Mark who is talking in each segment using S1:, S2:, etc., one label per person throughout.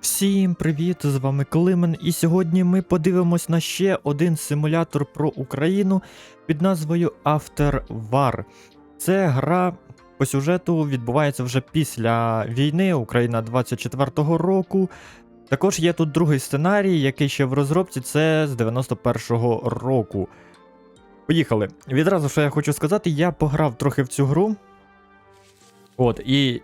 S1: Всім привіт! З вами Климен, і сьогодні ми подивимось на ще один симулятор про Україну під назвою After War. Це гра по сюжету відбувається вже після війни Україна 24-го року. Також є тут другий сценарій, який ще в розробці, це з 91-го року. Поїхали. Відразу що я хочу сказати, я пограв трохи в цю гру. От, і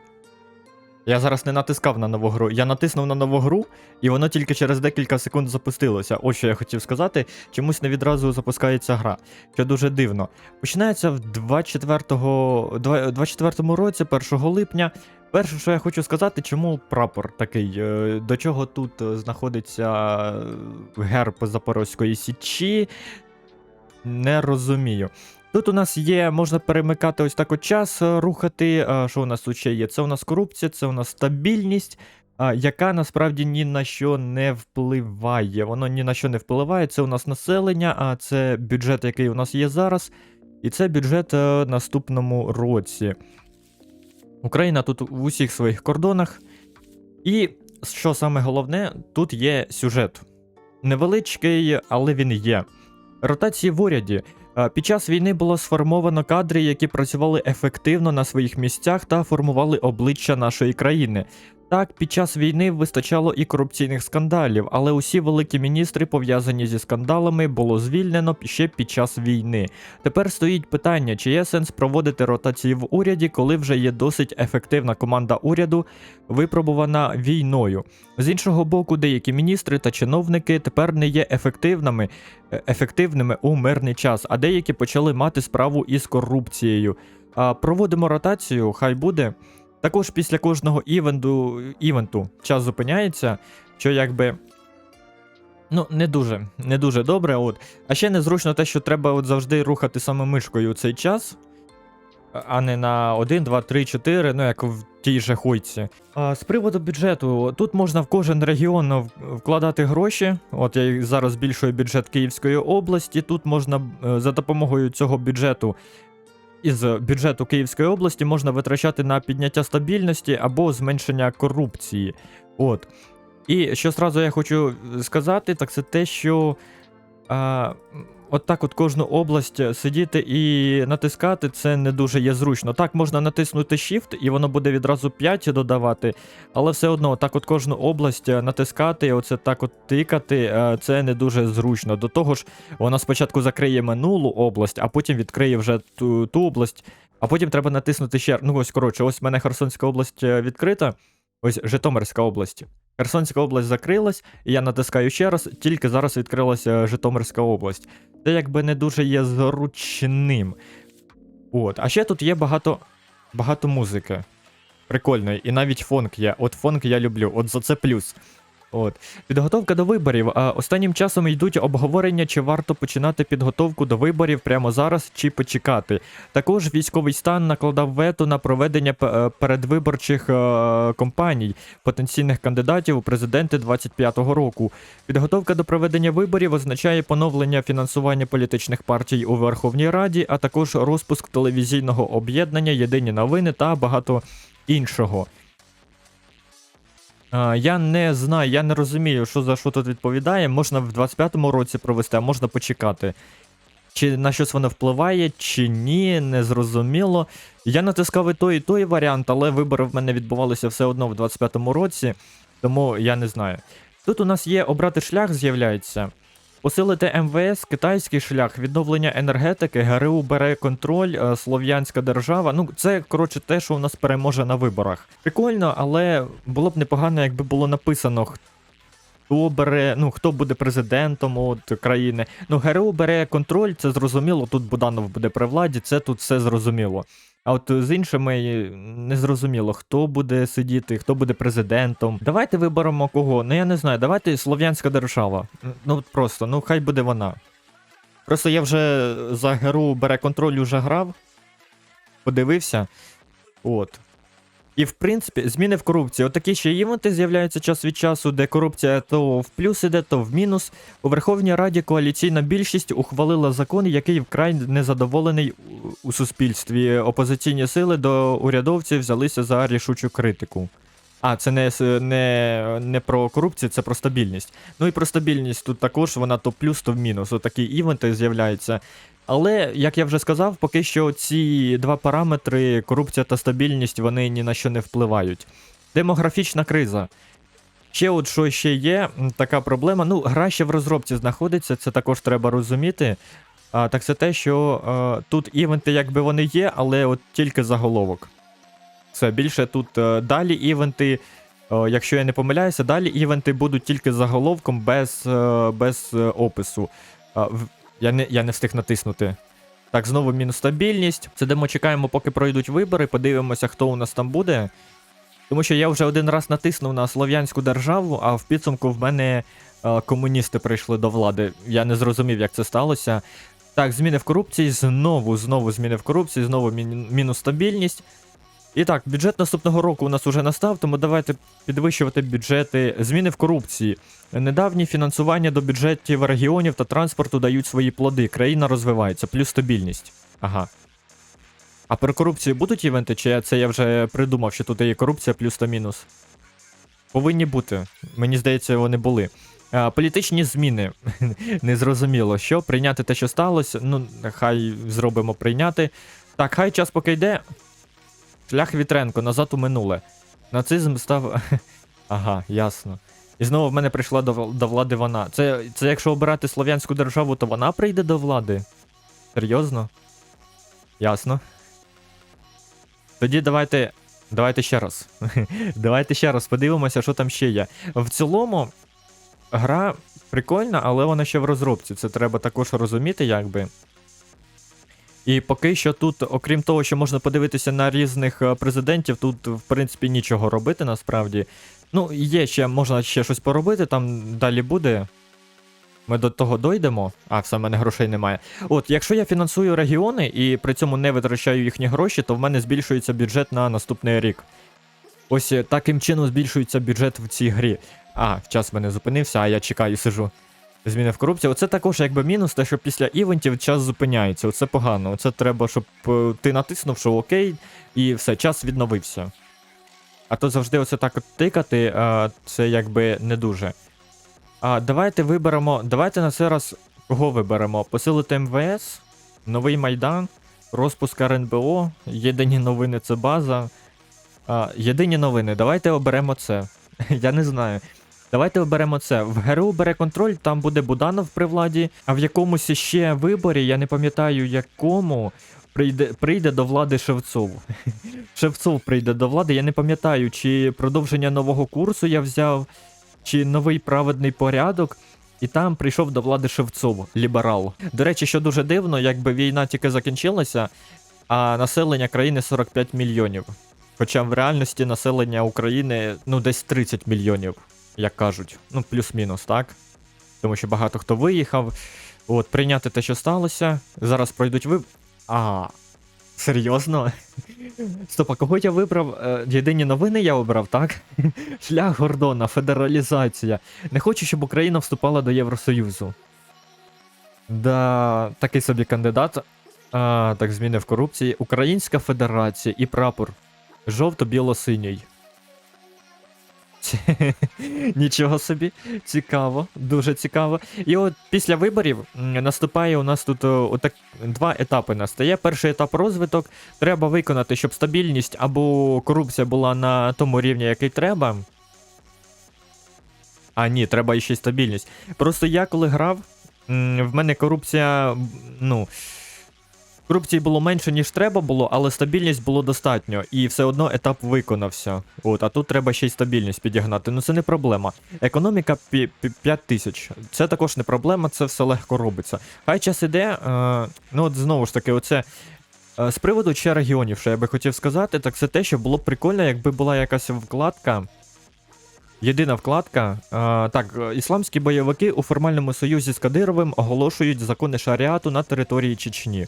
S1: я зараз не натискав на нову гру. Я натиснув на нову гру, і воно тільки через декілька секунд запустилося. Ось що я хотів сказати. Чомусь не відразу запускається гра, що дуже дивно. Починається в 24-го, 24-му році, 1 липня. Перше, що я хочу сказати, чому прапор такий? Е, До чого тут е, знаходиться е, герб Запорозької Січі? Не розумію. Тут у нас є, можна перемикати ось так от час, е, рухати. Що у нас тут ще є? Це у нас корупція, це у нас стабільність, яка насправді ні на що не впливає. Воно ні на що не впливає. Це у нас населення, а це бюджет, який у нас є зараз. І це бюджет е, наступному році. Україна тут в усіх своїх кордонах. І що саме головне, тут є сюжет. Невеличкий, але він є. Ротації в уряді. Е, Під час війни було сформовано кадри, які працювали ефективно на своїх місцях та формували обличчя нашої країни. Так, під час війни вистачало і корупційних скандалів, але усі великі міністри, пов'язані зі скандалами, було звільнено ще під час війни. Тепер стоїть питання, чи є сенс проводити ротації в уряді, коли вже є досить ефективна команда уряду, випробувана війною. З іншого боку, деякі міністри та чиновники тепер не є ефективними, е, ефективними у мирний час, а деякі почали мати справу із корупцією. А, проводимо ротацію, хай буде. Також після кожного івенту, івенту час зупиняється, що якби. Ну, не дуже, не дуже добре. От. А ще незручно те, що треба от завжди рухати саме мишкою цей час, а не на 1, 2, 3, 4, ну як в тій же хуйці. А, з приводу бюджету, тут можна в кожен регіон вкладати гроші. От я зараз збільшую бюджет Київської області. Тут можна е, за допомогою цього бюджету із бюджету Київської області можна витрачати на підняття стабільності або зменшення корупції. От. І що зразу я хочу сказати, так це те, що от так от кожну область сидіти і натискати, це не дуже є зручно. Так, можна натиснути Shift, і воно буде відразу 5 додавати, але все одно, так от кожну область натискати, оце так от тикати, е, це не дуже зручно. До того ж, вона спочатку закриє минулу область, а потім відкриє вже ту, ту область, а потім треба натиснути ще. Ну ось коротше, ось в мене Херсонська область е, відкрита, ось Житомирська область. Херсонська область закрилась, і я натискаю ще раз, тільки зараз відкрилася Житомирська область. Це якби не дуже є зручним. От. А ще тут є багато, багато музики. Прикольної, і навіть фонк є. От фонк я люблю, от за це плюс. От. Підготовка до виборів. Останнім часом йдуть обговорення, чи варто починати підготовку до виборів прямо зараз, чи почекати. Також військовий стан накладав вето на проведення е, передвиборчих е, кампаній потенційних кандидатів у президенти 25-го року. Підготовка до проведення виборів означає поновлення фінансування політичних партій у Верховній Раді, а також розпуск телевізійного об'єднання Єдині новини та багато іншого. Я не знаю, я не розумію, що за що тут відповідає. Можна в 25-му році провести, а можна почекати. Чи на щось воно впливає, чи ні, не зрозуміло. Я натискав і той, і той варіант, але вибори в мене відбувалися все одно в 25-му році, тому я не знаю. Тут у нас є обрати шлях, з'являється. Посилити МВС, китайський шлях, відновлення енергетики, ГРУ бере контроль, е, слов'янська держава. Ну, це коротше те, що у нас переможе на виборах. Прикольно, але було б непогано, якби було написано, хто бере, ну хто буде президентом от країни. Ну, ГРУ бере контроль, це зрозуміло. Тут Буданов буде при владі, це тут все зрозуміло. А от з іншими незрозуміло, не зрозуміло, хто буде сидіти, хто буде президентом. Давайте виберемо кого. Ну я не знаю, давайте Слов'янська держава. Ну просто, ну хай буде вона. Просто я вже за ГРУ бере контроль уже грав, подивився. От. І в принципі, зміни в корупції. Отакі ще івенти з'являються час від часу, де корупція то в плюс іде, то в мінус. У Верховній Раді коаліційна більшість ухвалила закон, який вкрай незадоволений у- суспільстві. Опозиційні сили до урядовців взялися за рішучу критику. А, це не, не, не про корупцію, це про стабільність. Ну і про стабільність тут також вона то плюс, то в мінус. Отакі івенти з'являються. Але, як я вже сказав, поки що ці два параметри, корупція та стабільність, вони ні на що не впливають. Демографічна криза. Ще от що ще є, така проблема. Ну, гра ще в розробці знаходиться, це також треба розуміти. А, так це те, що е, тут івенти якби вони є, але от тільки заголовок. Все, більше тут е, далі івенти, е, якщо я не помиляюся, далі івенти будуть тільки заголовком без, е, без опису. А, в- я, не, я не встиг натиснути. Так, знову мінус стабільність. Це ми чекаємо, поки пройдуть вибори, подивимося, хто у нас там буде. Тому що я вже один раз натиснув на Слов'янську державу, а в підсумку в мене е, комуністи прийшли до влади. Я не зрозумів, як це сталося. Так, зміни в корупції, знову, знову зміни в корупції, знову мін- мінус стабільність. І так, бюджет наступного року у нас уже настав, тому давайте підвищувати бюджети. Зміни в корупції. Недавні фінансування до бюджетів регіонів та транспорту дають свої плоди. Країна розвивається, плюс стабільність. Ага. А про корупцію будуть івенти, чи це я вже придумав, що тут є корупція плюс та мінус? Повинні бути. Мені здається, вони були. А, політичні зміни. Незрозуміло, що прийняти те, що сталося. Ну, хай зробимо прийняти. Так, хай час поки йде. Шлях Вітренко, назад у минуле. Нацизм став. Ага, ясно. І знову в мене прийшла до, до влади вона. Це, це якщо обирати слов'янську державу, то вона прийде до влади? Серйозно? Ясно. Тоді давайте. Давайте ще раз. давайте ще раз подивимося, що там ще є. В цілому, гра прикольна, але вона ще в розробці. Це треба також розуміти, якби. І поки що тут, окрім того, що можна подивитися на різних е, президентів, тут, в принципі, нічого робити насправді. Ну, є ще, можна ще щось поробити, там далі буде. Ми до того дойдемо. А, все, в мене грошей немає. От, якщо я фінансую регіони і при цьому не витрачаю їхні гроші, то в мене збільшується бюджет на наступний рік. Ось е, таким чином збільшується бюджет в цій грі. А, час мене зупинився, а я чекаю, сижу. Зміни в корупції. Оце також якби мінус, те, що після івентів час зупиняється. Оце погано. Оце треба, щоб е, ти натиснув, що окей, і все, час відновився. А то завжди оце так от тикати, а, це якби не дуже. А давайте виберемо. Давайте на цей раз кого виберемо? Посилити МВС, Новий Майдан, розпуск РНБО, єдині новини це база. А, єдині новини, давайте оберемо це. Я не знаю. Давайте оберемо це. В ГРУ бере контроль, там буде Буданов при владі, а в якомусь ще виборі, я не пам'ятаю якому, прийде, прийде до влади Шевцов. Шевцов прийде до влади, я не пам'ятаю, чи продовження нового курсу я взяв, чи новий праведний порядок. І там прийшов до влади Шевцов, ліберал. До речі, що дуже дивно, якби війна тільки закінчилася, а населення країни 45 мільйонів. Хоча в реальності населення України ну десь 30 мільйонів, як кажуть. Ну, плюс-мінус, так? Тому що багато хто виїхав. От, прийняти те, що сталося. Зараз пройдуть ви. А. Серйозно? Стоп, а кого я вибрав? Е, Єдині новини я обрав, так? Шлях Гордона, федералізація. Не хочу, щоб Україна вступала до Євросоюзу. Да, такий собі кандидат. А, так, зміни в корупції. Українська Федерація і прапор. Жовто-біло-синій. Нічого собі, цікаво, дуже цікаво. І от після виборів наступає у нас тут отак, два етапи настає. Перший етап розвиток. Треба виконати, щоб стабільність або корупція була на тому рівні, який треба. А, ні, треба ще й стабільність. Просто я коли грав, в мене корупція, ну. Корупції було менше, ніж треба було, але стабільність було достатньо, і все одно етап виконався. От, а тут треба ще й стабільність підігнати. Ну це не проблема. Економіка 5 тисяч. Це також не проблема, це все легко робиться. Хай час іде. Е, ну от знову ж таки, оце. е, З приводу ще регіонів, що я би хотів сказати, так це те, що було б прикольно, якби була якась вкладка. Єдина вкладка. А, так, е, ісламські бойовики у формальному союзі з Кадировим оголошують закони шаріату на території Чечні.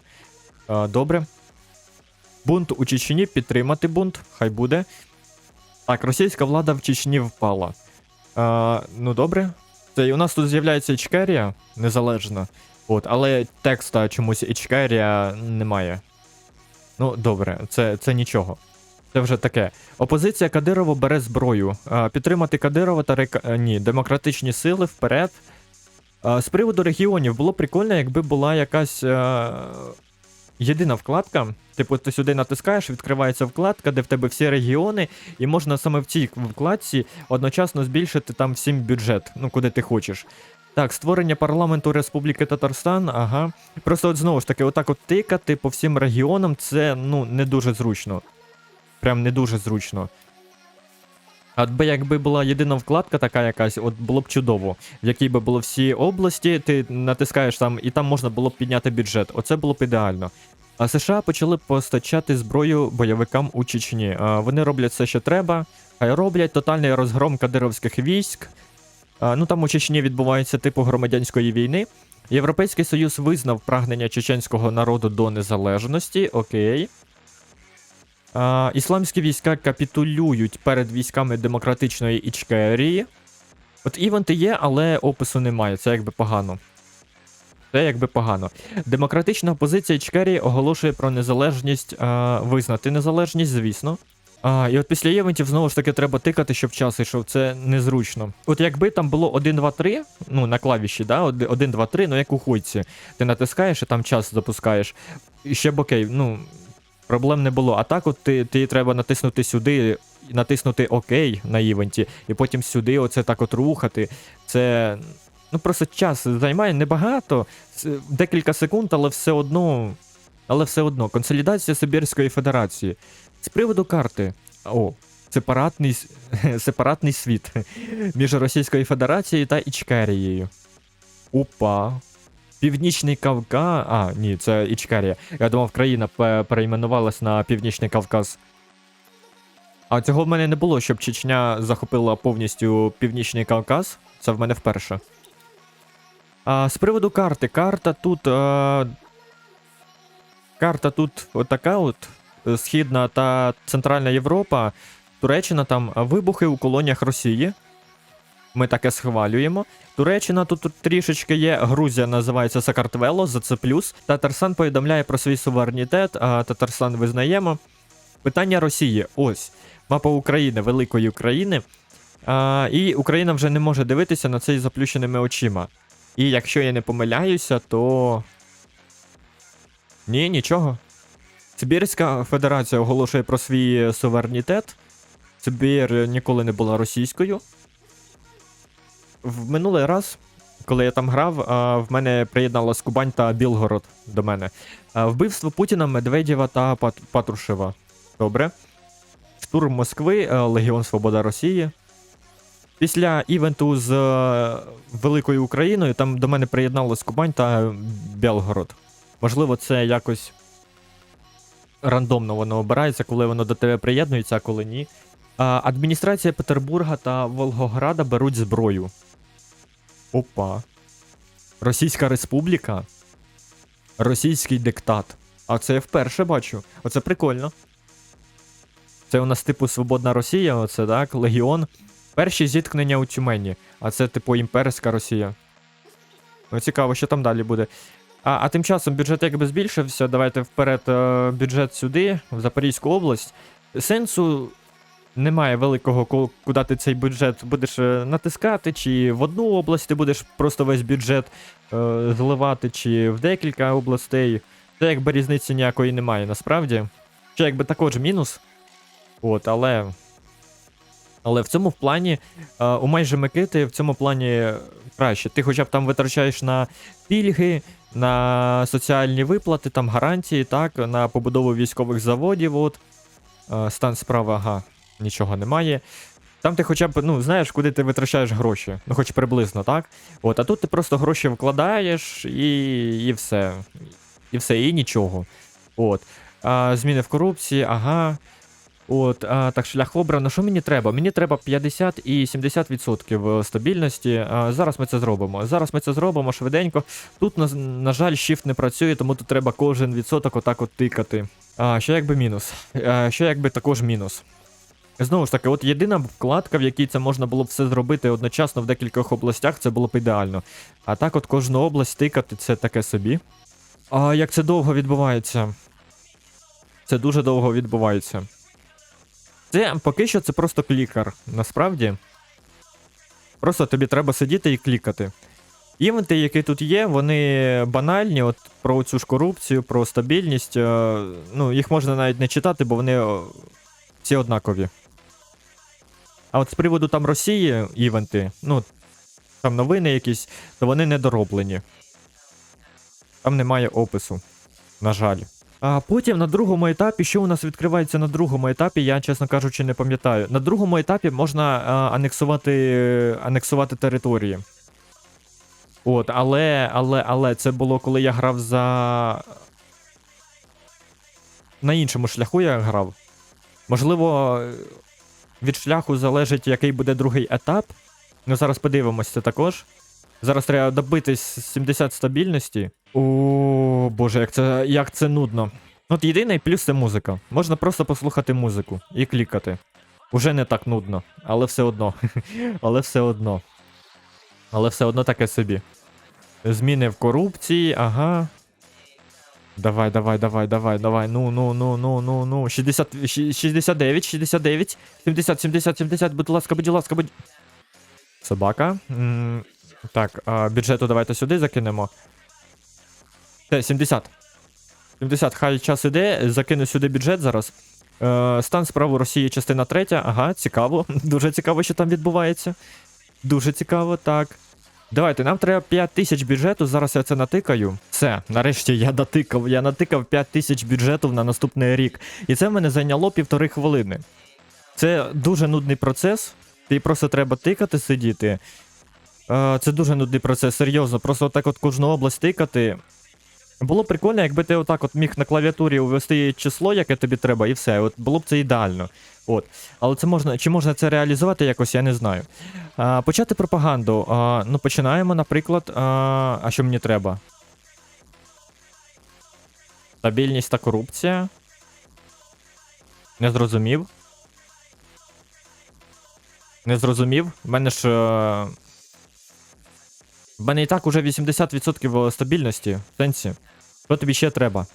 S1: А, добре. Бунт у Чечні підтримати бунт, хай буде. Так, російська влада в Чечні впала. А, ну добре. Це у нас тут з'являється Ічкерія незалежна. От, але текста чомусь Ічкерія немає. Ну, добре, це, це нічого. Це вже таке. Опозиція Кадирова бере зброю. А, підтримати Кадирова та река... е, ні, демократичні сили вперед. А, з приводу регіонів було прикольно, якби була якась е... єдина вкладка. Типу, ти сюди натискаєш, відкривається вкладка, де в тебе всі регіони, і можна саме в цій вкладці одночасно збільшити там всім бюджет, ну куди ти хочеш. Так, створення парламенту Республіки Татарстан, ага. Просто от знову ж таки, отак от тикати по всім регіонам, це ну не дуже зручно. Прям не дуже зручно. От би якби була єдина вкладка така якась, от було б чудово, в якій би було всі області, ти натискаєш там, і там можна було б підняти бюджет. Оце було б ідеально. А США почали постачати зброю бойовикам у Чечні. А, вони роблять все, що треба. Хай роблять тотальний розгром кадировських військ. А, ну там у Чечні відбувається типу громадянської війни. Європейський Союз визнав прагнення чеченського народу до незалежності. Окей. А, ісламські війська капітулюють перед військами демократичної Ічкерії. От івенти є, але опису немає. Це якби погано. Це якби погано. Демократична опозиція Ічкерії оголошує про незалежність, а, визнати незалежність, звісно. А, і от після івентів знову ж таки треба тикати, щоб час йшов. Це незручно. От якби там було 1, 2, 3, ну на клавіші, да, 1, 2, 3, ну як у хуйці. Ти натискаєш і там час запускаєш. І ще б окей, ну. Проблем не було. А так, от ти, ти треба натиснути сюди, натиснути ОК на івенті, і потім сюди оце так от рухати. Це. Ну просто час займає небагато, декілька секунд, але все одно. Але все одно. Консолідація Сибірської Федерації. З приводу карти. О, сепаратний, сепаратний світ між Російською Федерацією та Ічкерією. Опа. Північний Кавказ. А, ні, це Ічкерія. Я думав, країна пе- перейменувалась на Північний Кавказ. А цього в мене не було, щоб Чечня захопила повністю Північний Кавказ. Це в мене вперше. А, з приводу карти. Карта тут. А... Карта тут отака от. е, Східна та Центральна Європа. Туреччина там вибухи у колоніях Росії. Ми таке схвалюємо. Туреччина тут трішечки є. Грузія називається Сакартвело, за це плюс. Татарстан повідомляє про свій суверенітет, а Татарстан визнаємо. Питання Росії. Ось. Мапа України, великої України. А, і Україна вже не може дивитися на це із заплющеними очима. І якщо я не помиляюся, то. Ні, нічого. Сибірська Федерація оголошує про свій суверенітет. Сибір ніколи не була російською. В минулий раз, коли я там грав, в мене приєдналась Кубань та Білгород до мене. Вбивство Путіна, Медведєва та Патрушева. Добре. Штурм Москви, Легіон Свобода Росії. Після івенту з Великою Україною там до мене приєдналась Кубань та Білгород. Можливо, це якось рандомно воно обирається, коли воно до тебе приєднується, а коли ні. Адміністрація Петербурга та Волгограда беруть зброю. Опа. Російська Республіка. Російський диктат. А це я вперше бачу. Оце прикольно. Це у нас, типу, Свободна Росія, оце так, Легіон. Перші зіткнення у Тюмені. А це, типу, імперська Росія. Ну, цікаво, що там далі буде. А, а тим часом бюджет якби збільшився. Давайте вперед е, бюджет сюди, в Запорізьку область. Сенсу немає великого, куди ти цей бюджет будеш е, натискати, чи в одну область ти будеш просто весь бюджет е, зливати, чи в декілька областей. Це якби різниці ніякої немає, насправді. Що якби також мінус. От, але. Але в цьому плані, е, у майже Микити в цьому плані краще. Ти хоча б там витрачаєш на пільги, на соціальні виплати, там гарантії, так, на побудову військових заводів. От. Е, Стан справи, ага, нічого немає. Там ти хоча б, ну, знаєш, куди ти витрачаєш гроші. Ну, хоч приблизно, так? От, а тут ти просто гроші вкладаєш і, і все. І все, і нічого. От. А, зміни в корупції, ага. От, а, так, шлях обрано. Що мені треба? Мені треба 50 і 70% стабільності. А, зараз ми це зробимо. Зараз ми це зробимо швиденько. Тут, на, на жаль, shift не працює, тому тут треба кожен відсоток отак от тикати. А, що якби мінус? А, що якби також мінус? Знову ж таки, от єдина вкладка, в якій це можна було б все зробити одночасно в декількох областях, це було б ідеально. А так, от кожну область тикати, це таке собі. А як це довго відбувається? Це дуже довго відбувається. Це поки що це просто клікар, насправді. Просто тобі треба сидіти і клікати. Івенти, які тут є, вони банальні, от про цю ж корупцію, про стабільність. е, Ну, їх можна навіть не читати, бо вони е, всі однакові. А от з приводу там Росії івенти, ну, там новини якісь, то вони недороблені. Там немає опису. На жаль. А потім на другому етапі, що у нас відкривається на другому етапі, я, чесно кажучи, не пам'ятаю. На другому етапі можна а, анексувати, анексувати території. От, але, але, але це було, коли я грав за. На іншому шляху я грав. Можливо, від шляху залежить, який буде другий етап. Ну, зараз подивимося також. Зараз треба добитись 70 стабільності. О, боже, як це, як це нудно. От єдиний плюс це музика. Можна просто послухати музику і клікати. Уже не так нудно, але все одно. але все одно. Але все одно таке собі. Зміни в корупції, ага. Давай, давай, давай, давай, давай. Ну, ну, ну, ну, ну, ну. 60, 69, 69, 70, 70, 70, будь ласка, будь ласка, будь. Собака. М, так, а, бюджету давайте сюди закинемо. Те, 70. 70, хай час іде, закину сюди бюджет зараз. Е, стан справ у Росії, частина третя. Ага, цікаво. Дуже цікаво, що там відбувається. Дуже цікаво, так. Давайте, нам треба 5 тисяч бюджету, зараз я це натикаю. Все, нарешті я дотикав. Я натикав 5 тисяч бюджету на наступний рік. І це в мене зайняло півтори хвилини. Це дуже нудний процес. Ти просто треба тикати, сидіти. Е, Це дуже нудний процес, серйозно. Просто отак от кожну область тикати. Було б прикольно, якби ти отак от міг на клавіатурі ввести число, яке тобі треба, і все. От було б це ідеально. От. Але це можна, чи можна це реалізувати якось, я не знаю. А, почати пропаганду. А, ну, починаємо, наприклад. А, а що мені треба? Стабільність та корупція. Не зрозумів. Не зрозумів. В мене ж. Е, В мене і так уже 80% стабільності. В сенсі. Що тобі ще треба?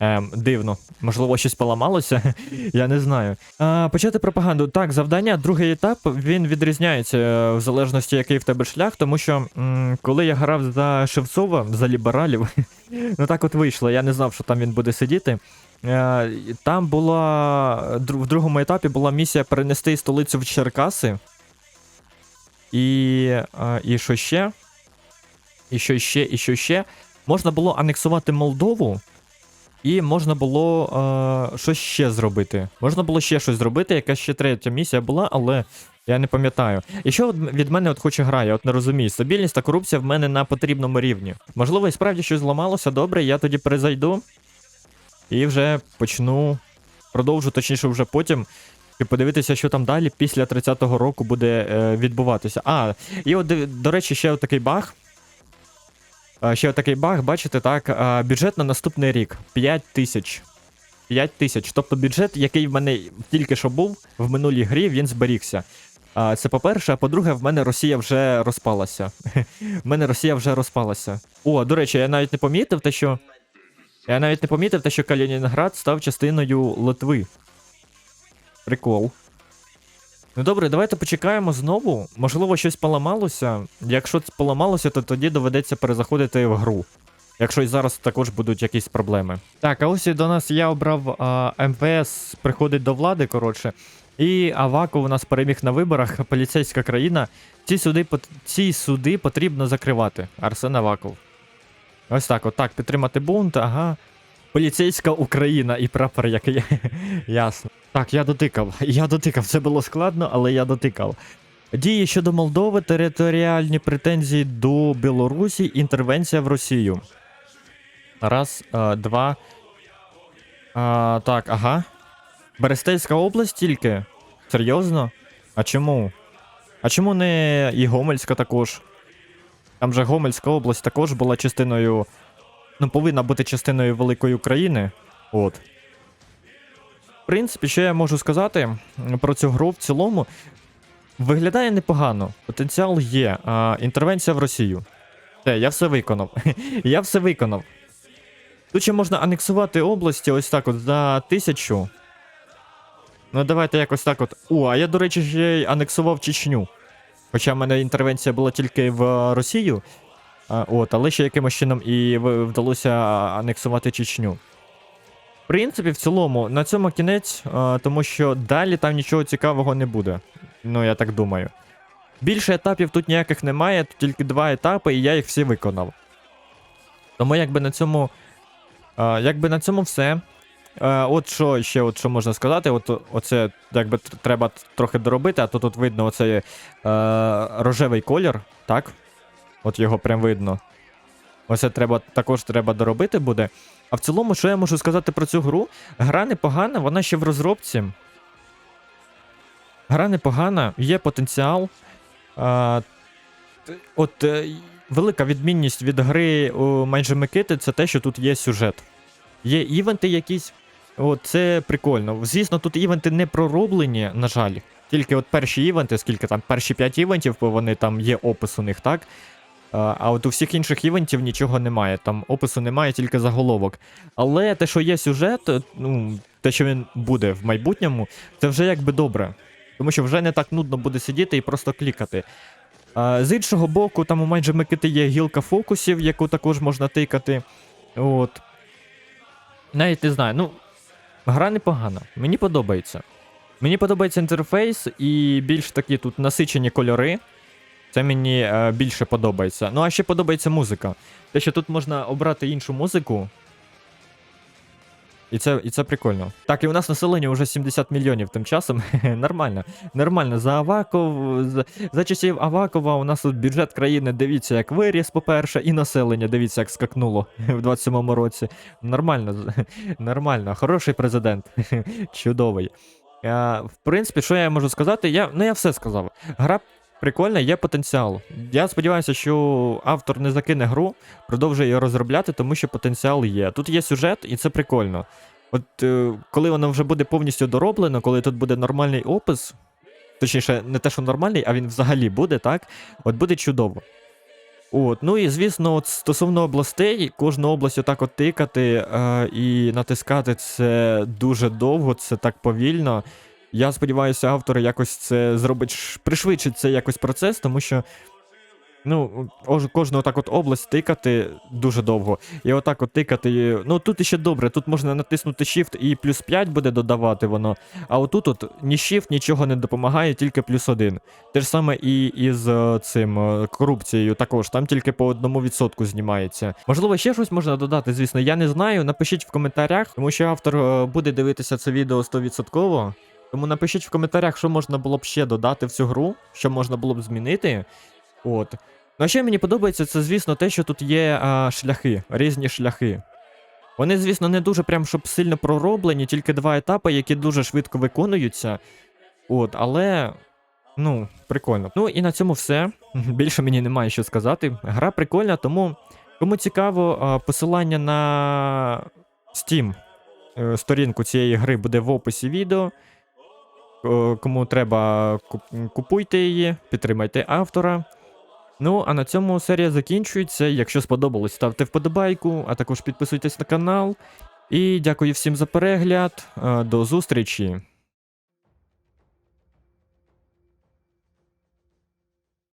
S1: Ем, дивно. Можливо, щось поламалося? Я не знаю. А, почати пропаганду. Так, завдання, другий етап, він відрізняється е, в залежності, який в тебе шлях, тому що м, коли я грав за Шевцова, за лібералів, ну так от вийшло, я не знав, що там він буде сидіти. Е, Там була в другому етапі була місія перенести столицю в Черкаси. І, е, і що ще? І що ще, і що ще? Можна було анексувати Молдову. І можна було е, щось ще зробити. Можна було ще щось зробити, якась ще третя місія була, але я не пам'ятаю. І що від мене от хоче гра, я от не розумію. Стабільність та корупція в мене на потрібному рівні. Можливо, і справді щось зламалося, добре, я тоді перезайду і вже почну. Продовжу, точніше, вже потім. І подивитися, що там далі після 30-го року буде е, відбуватися. А, і от, до речі, ще от такий баг. Ще такий баг, бачите, так, бюджет на наступний рік 5 тисяч. 5 тисяч. Тобто бюджет, який в мене тільки що був в минулій грі, він зберігся. Це по-перше, а по-друге, в мене Росія вже розпалася. В мене Росія вже розпалася. О, до речі, я навіть не помітив те, що. Я навіть не помітив те, що Калінінград став частиною Литви. Прикол. Ну добре, давайте почекаємо знову. Можливо, щось поламалося. Якщо це поламалося, то тоді доведеться перезаходити в гру. Якщо і зараз також будуть якісь проблеми. Так, а ось і до нас я обрав а, МВС приходить до влади, коротше. І Аваков у нас переміг на виборах, поліцейська країна. Ці суди, ці суди потрібно закривати. Арсен Аваков. Ось так, отак, підтримати бунт, ага. Поліцейська Україна і прапор, який. Ясно. Так, я дотикав. Я дотикав. Це було складно, але я дотикав. Дії щодо Молдови, територіальні претензії до Білорусі, інтервенція в Росію. Раз, а, два. А, так, ага. Берестейська область тільки? Серйозно? А чому? А чому не і Гомельська також? Там же Гомельська область також була частиною. Ну, повинна бути частиною Великої України. От. В принципі, що я можу сказати про цю гру в цілому. Виглядає непогано. Потенціал є. А, інтервенція в Росію. Те, я все виконав. я все виконав. Тут ще можна анексувати області ось так от за тисячу. Ну давайте якось так от. О, а я, до речі, ще й анексував Чечню. Хоча в мене інтервенція була тільки в Росію. От, але ще якимось чином і вдалося анексувати Чечню. В принципі, в цілому, на цьому кінець, тому що далі там нічого цікавого не буде. Ну, я так думаю. Більше етапів тут ніяких немає, тут тільки два етапи, і я їх всі виконав. Тому якби на цьому. Якби на цьому все. От що ще от що можна сказати, от оце якби треба трохи доробити, а то тут видно оцей е, рожевий колір, так? От його прям видно. Оце треба також треба доробити буде. А в цілому, що я можу сказати про цю гру? Гра непогана, вона ще в розробці. Гра непогана, є потенціал. А, от е, велика відмінність від гри у майже Микити це те, що тут є сюжет. Є івенти якісь. От це прикольно. Звісно, тут івенти не пророблені, на жаль. Тільки от перші івенти, скільки там, перші 5 івентів, бо вони там є опис у них, так? А, от у всіх інших івентів нічого немає. Там опису немає, тільки заголовок. Але те, що є сюжет, ну, те, що він буде в майбутньому, це вже якби добре. Тому що вже не так нудно буде сидіти і просто клікати. А, з іншого боку, там у майже Микити є гілка фокусів, яку також можна тикати. От. Навіть не знаю, ну, гра непогана. Мені подобається. Мені подобається інтерфейс і більш такі тут насичені кольори. Це мені е, більше подобається. Ну, а ще подобається музика. Те, що тут можна обрати іншу музику. І це, і це прикольно. Так, і у нас населення вже 70 мільйонів тим часом. Нормально. Нормально. За Аваков, за, за часів Авакова у нас тут бюджет країни, дивіться, як виріс, по-перше, і населення, дивіться, як скакнуло в 27-му році. Нормально, нормально. Хороший президент. Чудовий. А, в принципі, що я можу сказати? Я, ну, я все сказав. Гра прикольна, є потенціал. Я сподіваюся, що автор не закине гру, продовжує її розробляти, тому що потенціал є. Тут є сюжет, і це прикольно. От е, коли воно вже буде повністю дороблено, коли тут буде нормальний опис, точніше, не те, що нормальний, а він взагалі буде, так? От буде чудово. От, ну і звісно, от стосовно областей, кожну область отак от тикати е, і натискати це дуже довго, це так повільно. Я сподіваюся, автор якось це зробить, пришвидшить це якось процес, тому що. Ну, кожну отак от область тикати дуже довго. І отак от тикати. Ну тут іще добре, тут можна натиснути Shift і плюс 5 буде додавати воно. А отут от ні Shift нічого не допомагає, тільки плюс 1. Те ж саме і із е, цим е, корупцією також, там тільки по одному відсотку знімається. Можливо, ще щось можна додати, звісно, я не знаю. Напишіть в коментарях, тому що автор е, буде дивитися це відео 100%. Тому напишіть в коментарях, що можна було б ще додати в цю гру, що можна було б змінити. От. Ну, а ще мені подобається, це, звісно, те, що тут є а, шляхи, різні шляхи. Вони, звісно, не дуже прям щоб сильно пророблені, тільки два етапи, які дуже швидко виконуються. От, але. Ну, прикольно. Ну і на цьому все. Більше мені немає що сказати. Гра прикольна, тому кому цікаво, посилання на Steam е, сторінку цієї гри буде в описі відео. Кому треба, купуйте її, підтримайте автора. Ну, а на цьому серія закінчується. Якщо сподобалось, ставте вподобайку, а також підписуйтесь на канал. І дякую всім за перегляд. Е, До зустрічі!